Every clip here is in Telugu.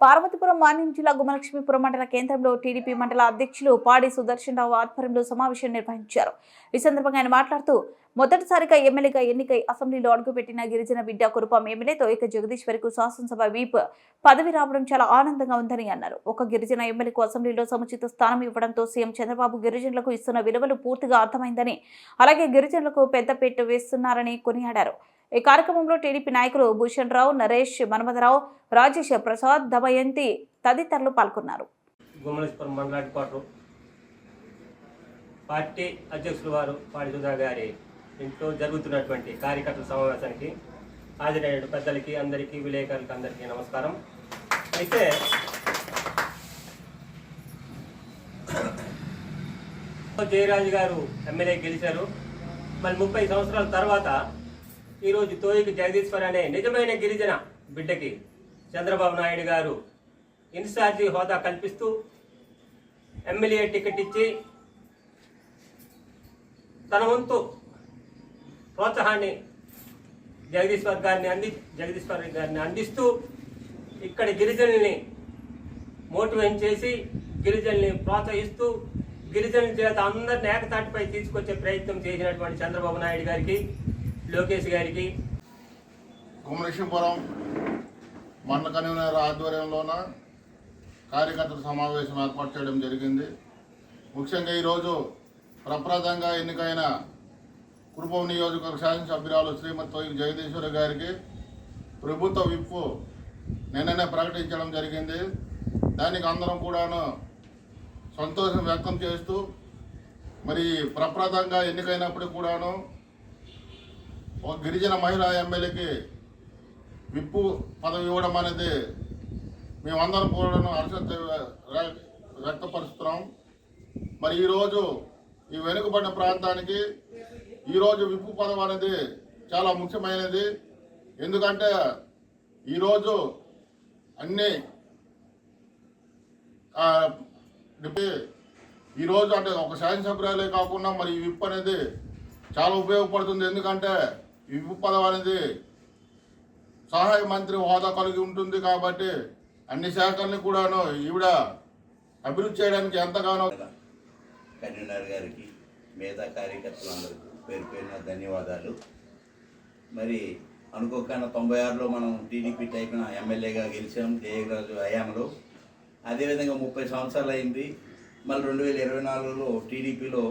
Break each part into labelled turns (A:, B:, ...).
A: పార్వతీపురం మాన్యం జిల్లా గుమలక్ష్మీపురం మండల కేంద్రంలో టీడీపీ మండల అధ్యక్షులు పాడి సుదర్శన్ రావు ఆధ్వర్యంలో సమావేశం నిర్వహించారు. ఈ సందర్భంగా ఆయన మాట్లాడుతూ మొదటిసారిగా ఎమ్మెల్యేగా ఎన్నికై అసెంబ్లీలో అడుగుపెట్టిన గిరిజన బిడ్డ కురుపం ఎమ్మెల్యేతో ఇక జగదీశ్వరికి శాసనసభ వీప్ పదవి రావడం చాలా ఆనందంగా ఉందని అన్నారు. ఒక గిరిజన ఎమ్మెల్యేకు అసెంబ్లీలో సముచిత స్థానం ఇవ్వడంతో సీఎం చంద్రబాబు గిరిజనులకు ఇస్తున్న విలువలు పూర్తిగా అర్థమైందని అలాగే గిరిజనులకు పెద్దపీట వేస్తున్నారని కొనియాడారు. ఈ కార్యక్రమంలో టీడీపీ నాయకులు భూషణ్ రావు నరేష్ మన్మథరావు రాజేష్ ప్రసాద్ దమయంతి తదితరులు పాల్గొన్నారు.
B: పార్టీ అధ్యక్షులు వారు పాడి సుధా గారి ఇంట్లో జరుగుతున్నటువంటి కార్యకర్తల సమావేశానికి హాజరైన పెద్దలకి అందరికీ విలేకరులకి అందరికీ నమస్కారం. అయితే జయరాజు గారు ఎమ్మెల్యే గెలిచారు. మరి ముప్పై సంవత్సరాల తర్వాత ఈరోజు తోయికి జగదీశ్వర్ అనే నిజమైన గిరిజన బిడ్డకి చంద్రబాబు నాయుడు గారు ఇన్ఛార్జి హోదా కల్పిస్తూ ఎమ్మెల్యే టికెట్ ఇచ్చి తన వంతు ప్రోత్సాహాన్ని జగదీశ్వర్ గారిని అంది జగదీశ్వర్ గారిని అందిస్తూ ఇక్కడ గిరిజనుల్ని మోటివేట్ చేసి గిరిజనుల్ని ప్రోత్సహిస్తూ గిరిజనుల చేత అందరిని ఏకతాటిపై తీసుకొచ్చే ప్రయత్నం చేసినటువంటి చంద్రబాబు నాయుడు గారికి లోకేష్ గారికి.
C: కుమరేశ్వరం మండల కన్వీనర్ ఆధ్వర్యంలోన కార్యకర్తల సమావేశం ఏర్పాటు చేయడం జరిగింది. ముఖ్యంగా ఈరోజు ప్రప్రదంగా ఎన్నికైన కుటుంబం నియోజకవర్గ శాసనసభ్యురాలు శ్రీమతి తొయ్యి జగదీశ్వరి గారికి ప్రభుత్వ విప్పు నిన్ననే ప్రకటించడం జరిగింది. దానికి అందరం కూడాను సంతోషం వ్యక్తం చేస్తూ మరి ప్రప్రదంగా ఎన్నికైనప్పటికి కూడాను ఒక గిరిజన మహిళా ఎమ్మెల్యేకి విప్పు పదవి ఇవ్వడం అనేది మేమందరం కూడా హర్షత వ్యక్తపరుస్తున్నాం. మరి ఈరోజు ఈ వెనుకబడిన ప్రాంతానికి ఈరోజు విప్పు పదవి అనేది చాలా ముఖ్యమైనది. ఎందుకంటే ఈరోజు అన్ని ఈరోజు అంటే ఒక శాసనసభ్యురాలే కాకుండా మరి ఈ విప్ అనేది చాలా ఉపయోగపడుతుంది. ఎందుకంటే ఈ పదవి అనేది సహాయ మంత్రి హోదా కలిగి ఉంటుంది కాబట్టి అన్ని శాఖల్ని కూడాను ఈవిడ అభివృద్ధి చేయడానికి ఎంతగానో
D: కన్వీనర్ గారికి మిగతా కార్యకర్తలందరికీ పేరు పేరున ధన్యవాదాలు. మరి అనుకోకుండా తొంభై ఆరులో మనం టీడీపీ టైపున ఎమ్మెల్యేగా గెలిచాం జయరాజు హయాంలో అదేవిధంగా ముప్పై సంవత్సరాలు అయింది. మళ్ళీ రెండు వేల ఇరవై నాలుగులో టీడీపీలో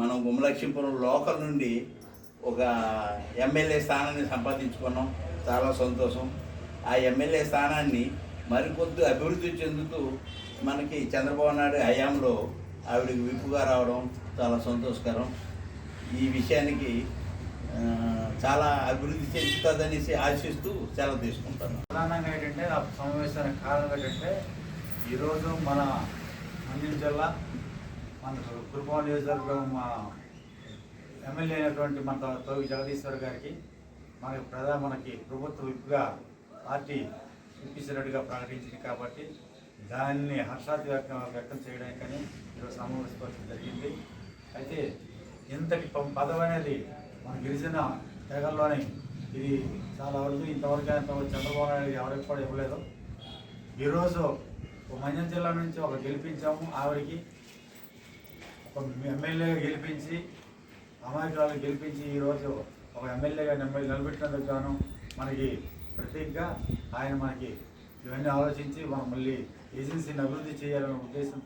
D: మనం గుమలక్ష్మీపురం లోకల్ నుండి ఒక ఎమ్మెల్యే స్థానాన్ని సంపాదించుకున్నాం. చాలా సంతోషం. ఆ ఎమ్మెల్యే స్థానాన్ని మరికొద్ది అభివృద్ధి చెందుతూ మనకి చంద్రబాబు నాయుడు హయాంలో ఆవిడకి విప్పుగా రావడం చాలా సంతోషకరం. ఈ విషయానికి చాలా అభివృద్ధి చెందుతుందనేసి ఆశిస్తూ సెలవు తీసుకుంటాను
E: ప్రధానంగా ఏంటంటే ఆ సమావేశానికి కారణం ఏంటంటే ఈరోజు మన మండ్యం జిల్లా మన కురుపాం నియోజకవర్గం మా ఎమ్మెల్యే అయినటువంటి మన తోగి జగదీశ్వర్ గారికి మనకి ప్రధాన మనకి ప్రభుత్వ విప్గా పార్టీ ఇప్పించినట్టుగా ప్రకటించింది కాబట్టి దాన్ని హర్షాతి వ్యక్తం వ్యక్తం చేయడానికని ఈరోజు సమావేశపరచడం జరిగింది. అయితే ఇంతటి ప- పదవి అనేది మన గిరిజన తెగల్లోనే ఇది చాలా వరకు ఇంతవరకు ఇంతవరకు చంద్రబాబు నాయుడు ఎవరికి కూడా ఇవ్వలేదు. ఈరోజు ఒక జిల్లా నుంచి ఒక గెలిపించాము ఆవిడకి. ఒక ఎమ్మెల్యేగా గెలిపించి అమాయకురాలు గెలిపించి ఈరోజు ఒక ఎమ్మెల్యేగా నెమ్మది నిలబెట్టినందుకు గాను మనకి ప్రత్యేకంగా ఆయన మనకి ఇవన్నీ ఆలోచించి మనం మళ్ళీ ఏజెన్సీని అభివృద్ధి చేయాలనే ఉద్దేశం